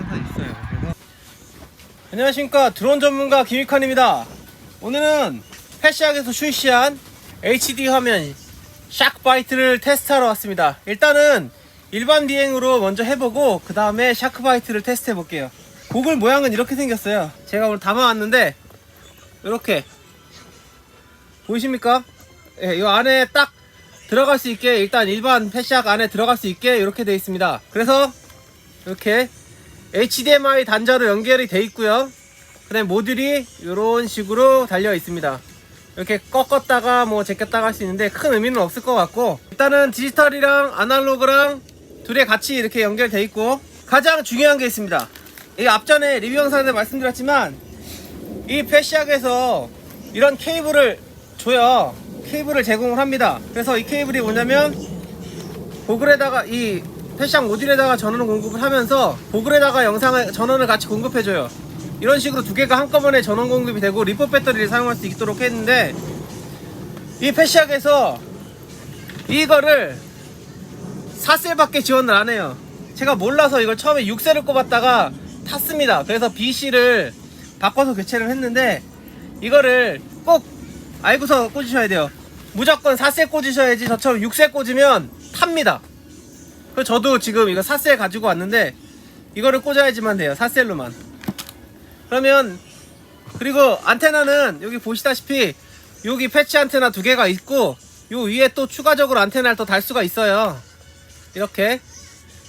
있어요. 그래서 안녕하십니까 드론 전문가 김익환입니다. 오늘은 패시악에서 출시한 HD 화면 샤크바이트를 테스트하러 왔습니다. 일단은 일반 비행으로 먼저 해보고 그 다음에 샤크바이트를 테스트 해볼게요. 고글 모양은 이렇게 생겼어요. 제가 오늘 담아왔는데 이렇게 보이십니까? 예, 이 안에 딱 들어갈 수 있게 일단 일반 패시악 안에 들어갈 수 있게 이렇게 되어 있습니다. 그래서 이렇게 HDMI 단자로 연결이 돼 있고요. 그다음 모듈이 이런 식으로 달려 있습니다. 이렇게 꺾었다가 뭐 제꼈다가 할 수 있는데 큰 의미는 없을 것 같고 일단은 디지털이랑 아날로그랑 둘이 같이 이렇게 연결돼 있고 가장 중요한 게 있습니다. 이 앞전에 리뷰 영상에서 말씀드렸지만 이 패시악에서 이런 케이블을 줘요. 케이블을 제공을 합니다. 그래서 이 케이블이 뭐냐면 보글에다가 이 패시악 모듈에다가 전원을 공급을 하면서 보글에다가 영상을 전원을 같이 공급해줘요. 이런 식으로 두 개가 한꺼번에 전원 공급이 되고 리포 배터리를 사용할 수 있도록 했는데 이 패시악에서 이거를 4셀밖에 지원을 안 해요. 제가 몰라서 이걸 처음에 6셀을 꼽았다가 탔습니다. 그래서 BC를 바꿔서 교체를 했는데 이거를 꼭 알고서 꽂으셔야 돼요. 무조건 4셀 꽂으셔야지 저처럼 6셀 꽂으면 탑니다. 저도 지금 이거 4셀 가지고 왔는데 이거를 꽂아야지만 돼요. 4셀로만. 그러면 그리고 안테나는 여기 보시다시피 여기 패치 안테나 두 개가 있고 요 위에 또 추가적으로 안테나를 또 달 수가 있어요. 이렇게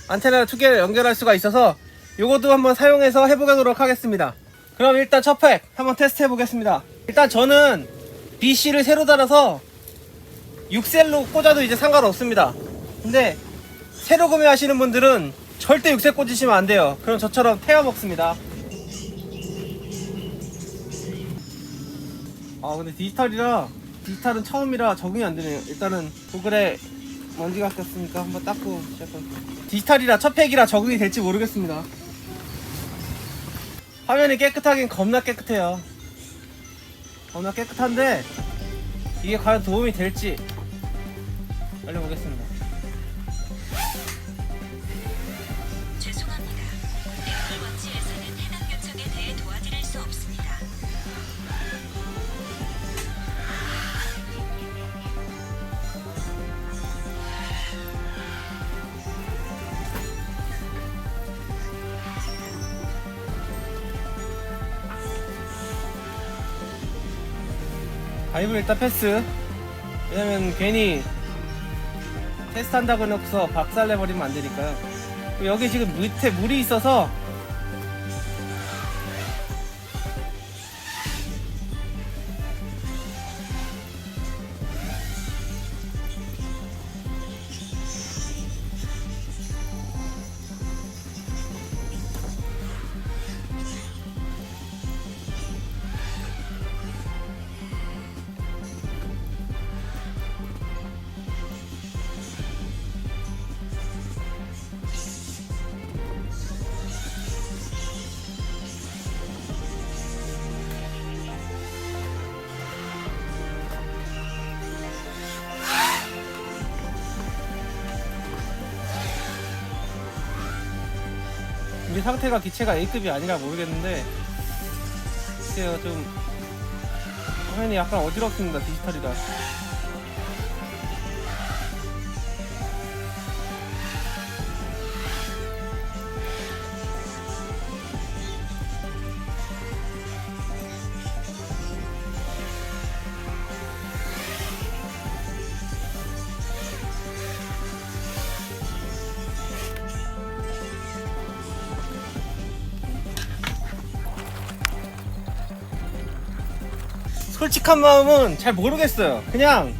안테나를 두 개를 연결할 수가 있어서 요것도 한번 사용해서 해보도록 하겠습니다. 그럼 일단 첫 팩 한번 테스트 해보겠습니다. 일단 저는 BC를 새로 달아서 6셀로 꽂아도 이제 상관없습니다. 근데 새로 구매하시는 분들은 절대 6셀 꽂으시면 안 돼요. 그럼 저처럼 태워 먹습니다. 아 근데 디지털이라 디지털은 처음이라 적응이 안 되네요. 일단은 구글에 먼지가 꼈으니까 한번 닦고 시작할게요. 디지털이라 첫 팩이라 적응이 될지 모르겠습니다. 화면이 깨끗하긴 겁나 깨끗해요. 겁나 깨끗한데 이게 과연 도움이 될지 알려보겠습니다. 바이브 일단 패스. 왜냐면 괜히 테스트 한다고 해놓고서 박살내버리면 안 되니까요. 여기 지금 밑에 물이 있어서 우리 상태가 기체가 A급이 아니라 모르겠는데 글쎄요 좀 화면이 약간 어지럽습니다 디지털이라 솔직한 마음은 잘 모르겠어요. 그냥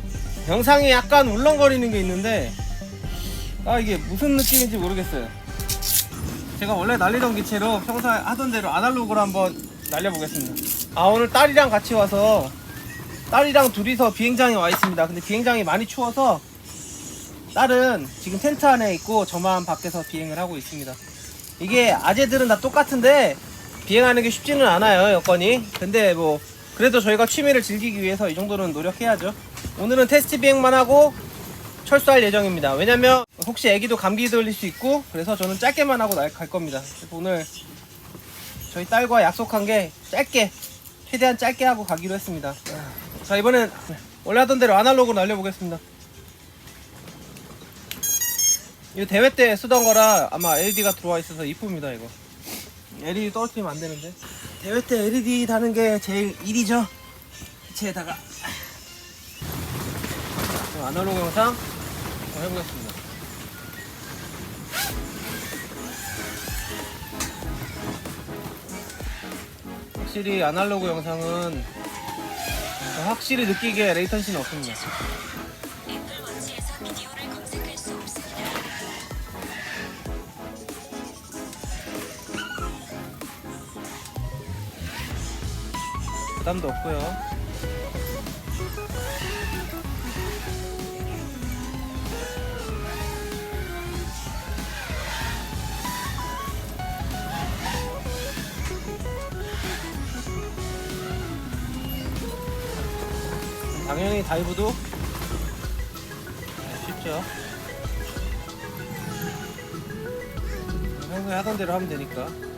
영상에 약간 울렁거리는 게 있는데 아 이게 무슨 느낌인지 모르겠어요. 제가 원래 날리던 기체로 평소에 하던 대로 아날로그로 한번 날려보겠습니다. 아 오늘 딸이랑 같이 와서 딸이랑 둘이서 비행장에 와 있습니다. 근데 비행장이 많이 추워서 딸은 지금 텐트 안에 있고 저만 밖에서 비행을 하고 있습니다. 이게 아재들은 다 똑같은데 비행하는 게 쉽지는 않아요 여건이. 근데 뭐 그래도 저희가 취미를 즐기기 위해서 이 정도는 노력해야죠. 오늘은 테스트 비행만 하고 철수할 예정입니다. 왜냐면 혹시 애기도 감기 걸릴 수 있고 그래서 저는 짧게만 하고 날- 갈 겁니다. 오늘 저희 딸과 약속한 게 짧게 최대한 짧게 하고 가기로 했습니다. 자 이번엔 원래 하던 대로 아날로그로 날려보겠습니다. 이거 대회 때 쓰던 거라 아마 LED가 들어와 있어서 이쁩니다 이거. LED 떨어뜨리면 안 되는데. 대회 때 LED 다는 게 제일 일이죠. 기체에다가 그럼 아날로그 영상 한번 해보겠습니다. 확실히 아날로그 영상은 확실히 느끼기에 레이턴시는 없습니다. 부담도 없고요. 당연히 다이브도 쉽죠. 평소에 하던 대로 하면 되니까.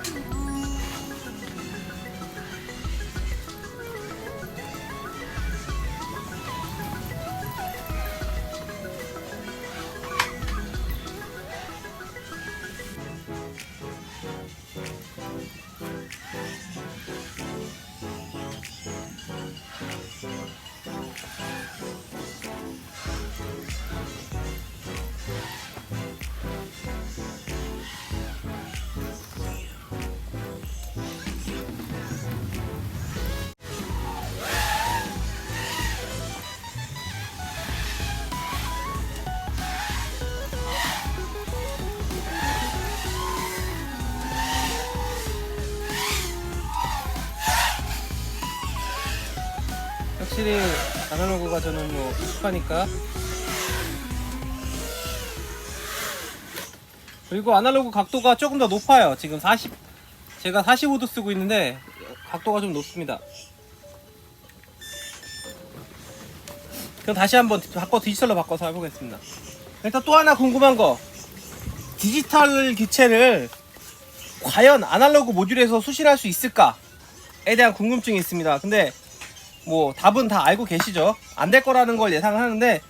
확실히 아날로그가 저는 뭐 익숙하니까. 그리고 아날로그 각도가 조금 더 높아요. 지금 40 제가 45도 쓰고 있는데 각도가 좀 높습니다. 그럼 다시 한번 바꿔 디지털로 바꿔서 해보겠습니다. 일단 또 하나 궁금한 거. 디지털 기체를 과연 아날로그 모듈에서 수신할 수 있을까에 대한 궁금증이 있습니다. 근데 뭐 답은 다 알고 계시죠? 안 될 거라는 걸 예상하는데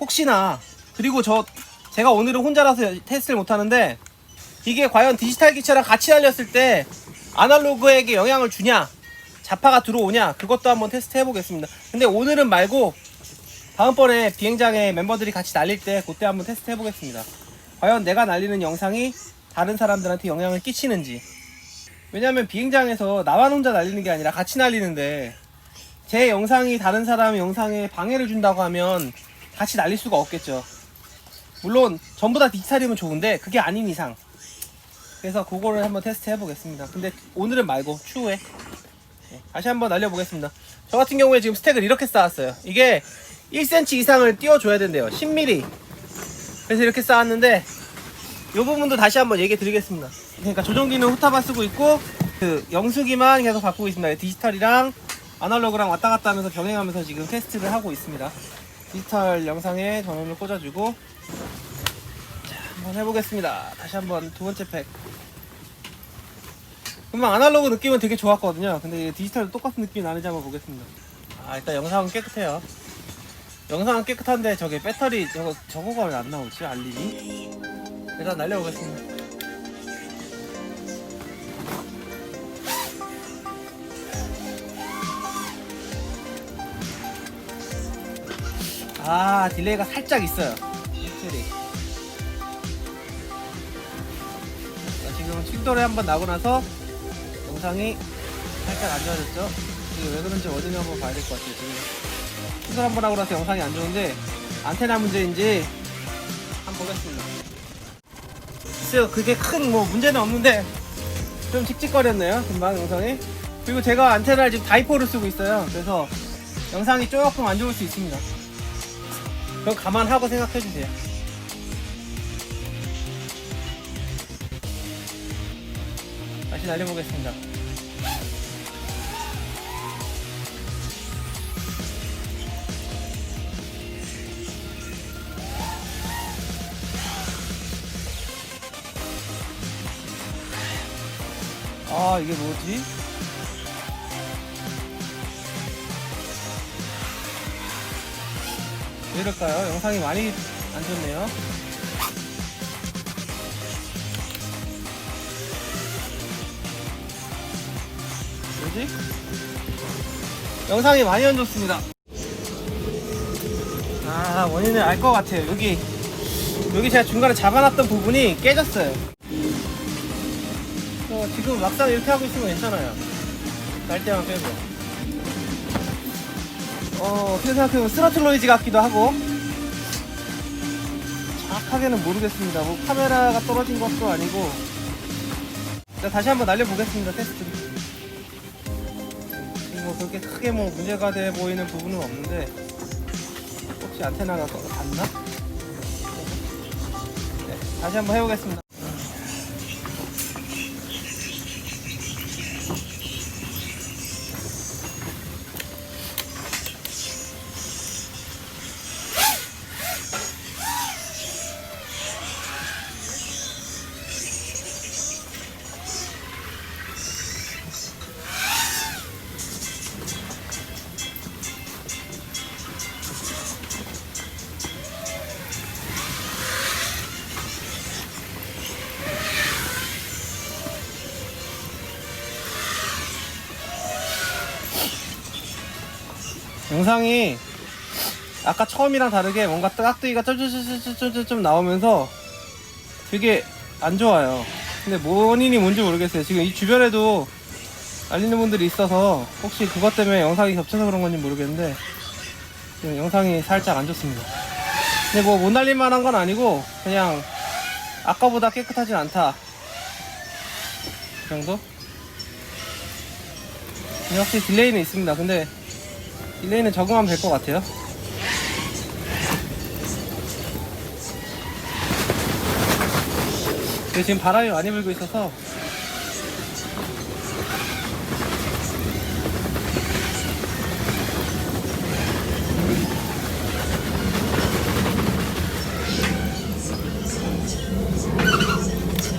혹시나 그리고 저 제가 오늘은 혼자라서 테스트를 못 하는데 이게 과연 디지털 기체랑 같이 달렸을 때 아날로그에게 영향을 주냐 자파가 들어오냐 그것도 한번 테스트 해보겠습니다. 근데 오늘은 말고 다음번에 비행장에 멤버들이 같이 날릴 때 그때 한번 테스트 해보겠습니다. 과연 내가 날리는 영상이 다른 사람들한테 영향을 끼치는지 왜냐면 비행장에서 나만 혼자 날리는 게 아니라 같이 날리는데 제 영상이 다른 사람 영상에 방해를 준다고 하면 같이 날릴 수가 없겠죠. 물론 전부 다 디지털이면 좋은데 그게 아닌 이상. 그래서 그거를 한번 테스트 해보겠습니다. 근데 오늘은 말고 추후에 네, 다시 한번 날려보겠습니다. 저 같은 경우에 지금 스택을 이렇게 쌓았어요. 이게 1cm 이상을 띄워줘야 된대요. 10mm. 그래서 이렇게 쌓았는데 이 부분도 다시 한번 얘기 드리겠습니다. 그러니까 조종기는 후타바 쓰고 있고 그 영수기만 계속 바꾸고 있습니다. 디지털이랑 아날로그랑 왔다 갔다 하면서 병행하면서 지금 테스트를 하고 있습니다. 디지털 영상에 전원을 꽂아주고 자, 한번 해보겠습니다. 다시 한번 두 번째 팩. 금방 아날로그 느낌은 되게 좋았거든요. 근데 디지털도 똑같은 느낌이 나는지 한번 보겠습니다. 아 일단 영상은 깨끗해요. 영상은 깨끗한데 저게 배터리 저거 저거가 왜 안 나오지 알림이? 일단 날려보겠습니다. 아 딜레이가 살짝 있어요. 확실히. 자, 지금 칭돌에 한번 나고 나서 영상이 살짝 안 좋아졌죠? 이게 왜 그런지 원인을 한번 봐야 될 것 같아요 지금. 칭돌 한번 하고 나서 영상이 안 좋은데 안테나 문제인지 한번 보겠습니다. 글쎄요 그게 큰 뭐 문제는 없는데 좀 칙칙거렸네요 금방 영상이. 그리고 제가 안테나를 지금 다이포를 쓰고 있어요. 그래서 영상이 조금 안 좋을 수 있습니다 그럼 감안하고 생각해 주세요. 다시 날려보겠습니다. 아 이게 뭐지? 왜 이럴까요? 영상이 많이 안 좋네요. 뭐지? 영상이 많이 안 좋습니다. 아 원인을 알 것 같아요. 여기 여기 제가 중간에 잡아놨던 부분이 깨졌어요. 어, 지금 막상 이렇게 하고 있으면 괜찮아요. 날 때만 빼고. 어, 어떻게 생각해보면 스로틀로이즈 같기도 하고. 정확하게는 모르겠습니다. 뭐 카메라가 떨어진 것도 아니고. 자, 다시 한번 날려보겠습니다. 테스트. 뭐 그렇게 크게 뭐 문제가 돼 보이는 부분은 없는데. 혹시 안테나가 또 닿나? 네, 다시 한번 해보겠습니다. 영상이 아까 처음이랑 다르게 뭔가 깍두기가 쩔쩔쩔쩔쩔 좀 나오면서 되게 안 좋아요. 근데 원인이 뭔지 모르겠어요. 지금 이 주변에도 알리는 분들이 있어서 혹시 그것 때문에 영상이 겹쳐서 그런 건지 모르겠는데 지금 영상이 살짝 안 좋습니다. 근데 뭐 못 날릴 만한 건 아니고 그냥 아까보다 깨끗하진 않다. 그 정도? 확실히 딜레이는 있습니다. 근데 딜레이는 적응하면 될 것 같아요. 근데 지금 바람이 많이 불고 있어서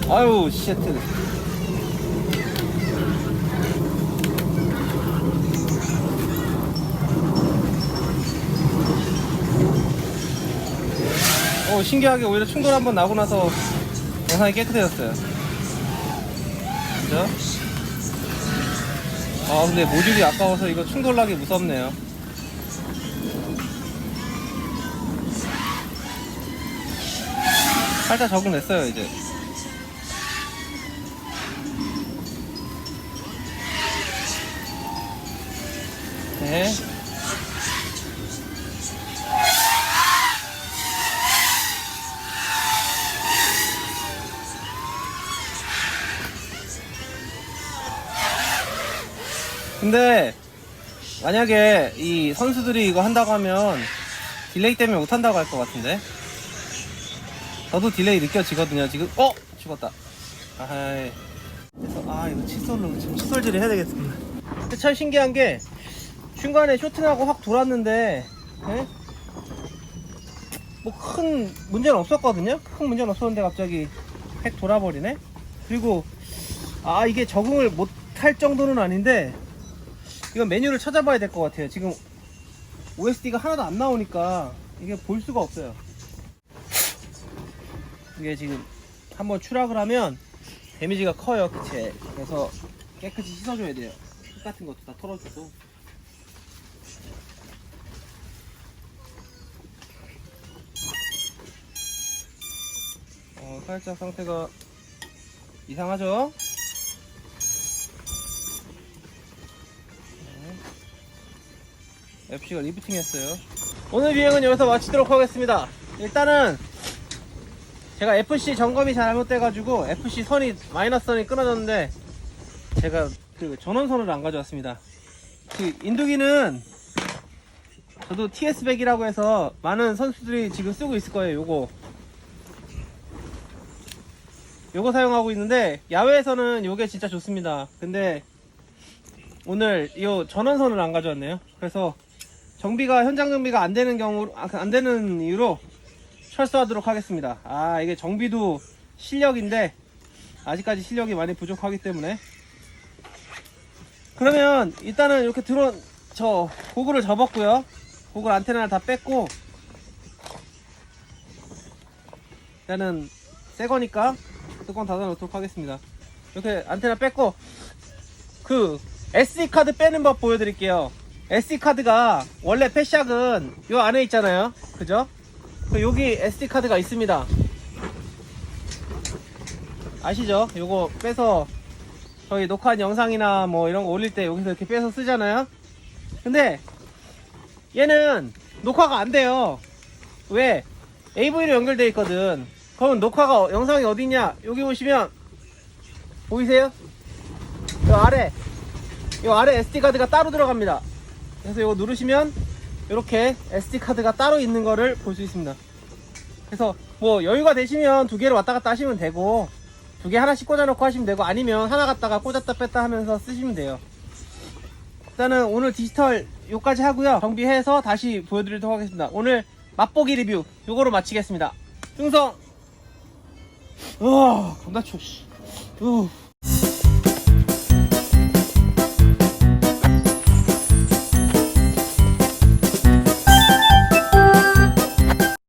아유 쉣 어, 신기하게 오히려 충돌 한번 나고 나서 영상이 깨끗해졌어요. 그죠? 아, 근데 모듈이 아까워서 이거 충돌 나기 무섭네요. 살짝 적응됐어요, 이제. 네. 근데 만약에 이 선수들이 이거 한다고 하면 딜레이 때문에 못 한다고 할 것 같은데? 저도 딜레이 느껴지거든요. 지금 어? 죽었다. 아이. 그래서 아 이거 칫솔로 지금 칫솔질을 해야 되겠습니다. 근데 참 신기한 게 중간에 쇼트나고 확 돌았는데 뭐 큰 문제는 없었거든요? 큰 문제는 없었는데 갑자기 획 돌아버리네? 그리고 아 이게 적응을 못 할 정도는 아닌데 이건 메뉴를 찾아봐야 될 것 같아요. 지금 OSD가 하나도 안 나오니까 이게 볼 수가 없어요. 이게 지금 한번 추락을 하면 데미지가 커요, 그체. 그래서 깨끗이 씻어줘야 돼요. 흙 같은 것도 다 털어주고. 어, 살짝 상태가 이상하죠? FC가 리부팅 했어요. 오늘 비행은 여기서 마치도록 하겠습니다. 일단은 제가 FC 점검이 잘못돼가지고 FC 선이 마이너스 선이 끊어졌는데 제가 그 전원선을 안 가져왔습니다. 그 인두기는 저도 TS100이라고 해서 많은 선수들이 지금 쓰고 있을 거예요. 요거 요거 사용하고 있는데 야외에서는 요게 진짜 좋습니다. 근데 오늘 이 전원선을 안 가져왔네요. 그래서 정비가 현장 정비가 안 되는 경우 아, 안 되는 이유로 철수하도록 하겠습니다. 아 이게 정비도 실력인데 아직까지 실력이 많이 부족하기 때문에 그러면 일단은 이렇게 들어 저 고글을 접었고요. 고글 안테나를 다 뺐고 일단은 새 거니까 뚜껑 닫아 놓도록 하겠습니다. 이렇게 안테나 뺐고 그 SD 카드 빼는 법 보여드릴게요. SD 카드가 원래 패샥은 요 안에 있잖아요. 그죠? 그 여기 SD 카드가 있습니다. 아시죠? 요거 빼서 저희 녹화한 영상이나 뭐 이런 거 올릴 때 여기서 이렇게 빼서 쓰잖아요. 근데 얘는 녹화가 안 돼요. 왜? AV로 연결돼 있거든. 그럼 녹화가 영상이 어디 있냐? 여기 보시면 보이세요? 요 아래 요 아래 SD 카드가 따로 들어갑니다. 그래서 이거 누르시면 이렇게 SD 카드가 따로 있는 거를 볼 수 있습니다. 그래서 뭐 여유가 되시면 두 개를 왔다 갔다 하시면 되고 두 개 하나씩 꽂아놓고 하시면 되고 아니면 하나 갖다가 꽂았다 뺐다 하면서 쓰시면 돼요. 일단은 오늘 디지털 요까지 하고요. 정비해서 다시 보여드리도록 하겠습니다. 오늘 맛보기 리뷰 요거로 마치겠습니다. 충성! 우와, 겁나 추워, 씨. 우.